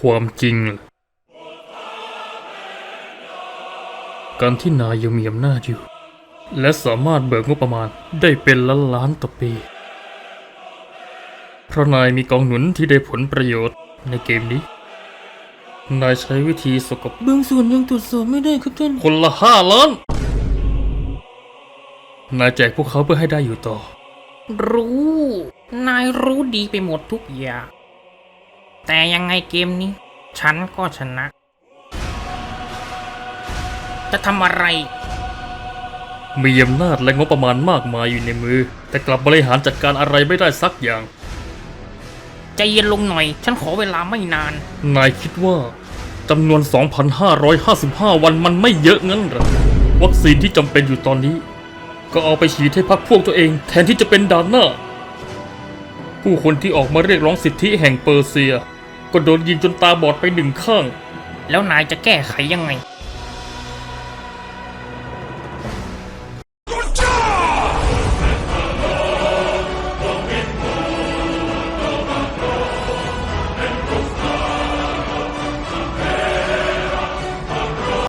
ความจริงล่ะการที่นายยังมีอำนาจอยู่ และสามารถเบิกงบประมาณได้เป็นล้านล้านๆต่อปี เพราะนายมีกองหนุนที่ได้ผลประโยชน์ในเกมนี้ นายใช้วิธีสกปรกบางส่วนยังตรวจสอบไม่ได้ครับท่าน คนละห้าล้าน นายแจกพวกเขาเพื่อให้ได้อยู่ต่อ รู้ นายรู้ดีไปหมดทุกอย่าง แต่ยังไงเกมนี้ ฉันก็ชนะ จะทำอะไร มีอำนาจและงบประมาณมากมายอยู่ในมือ แต่กลับบริหารจัดการอะไรไม่ได้สักอย่าง ใจเย็นลงหน่อย ฉันขอเวลาไม่นาน นายคิดว่าจำนวน 2,555 วันมันไม่เยอะงั้นเหรอ วัคซีนที่จำเป็นอยู่ตอนนี้ ก็เอาไปฉีดให้พักพวกตัวเอง แทนที่จะเป็นด่านหน้า ผู้คนที่ออกมาเรียกร้องสิทธิแห่งเปอร์เซีย ก็โดนยิงจนตาบอดไปหนึ่งข้าง แล้วนายจะแก้ไขยังไง